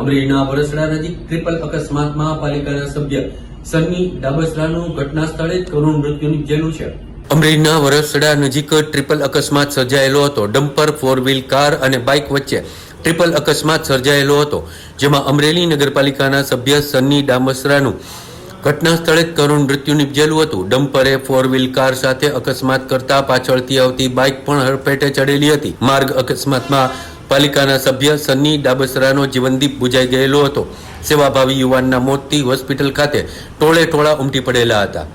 અમરેલીના વરસડા નજીક ટ્રિપલ અકસ્માતમાં પાલિકાના સભ્ય સન્ની ડાબસરાનું ઘટના સ્થળે કરુણ મૃત્યુ નીપજેલું છે અમરેલીના વરસડા નજીક ટ્રિપલ અકસ્માત સર્જાયેલો હતો. ડમ્પર ફોર વ્હીલ કાર અને બાઇક વચ્ચે ટ્રિપલ અકસ્માત સર્જાયેલો હતો, જેમાં અમરેલી નગરપાલિકાના સભ્ય સન્ની ડામસરાનું ઘટના સ્થળે જ કરુણ મૃત્યુ નિપજેલું હતું. ડમ્પરે ફોર વ્હીલ કાર સાથે અકસ્માત કરતા પાછળથી આવતી બાઇક પણ હડફેટે ચડેલી હતી. માર્ગ અકસ્માતમાં પાલિકાના સભ્ય સન્ની ડાબસરાનો જીવનદીપ બુજાઈ ગયેલો હતો. સેવાભાવી યુવાનના મોતથી હોસ્પિટલ ખાતે ટોળે ટોળા ઉમટી પડેલા હતા.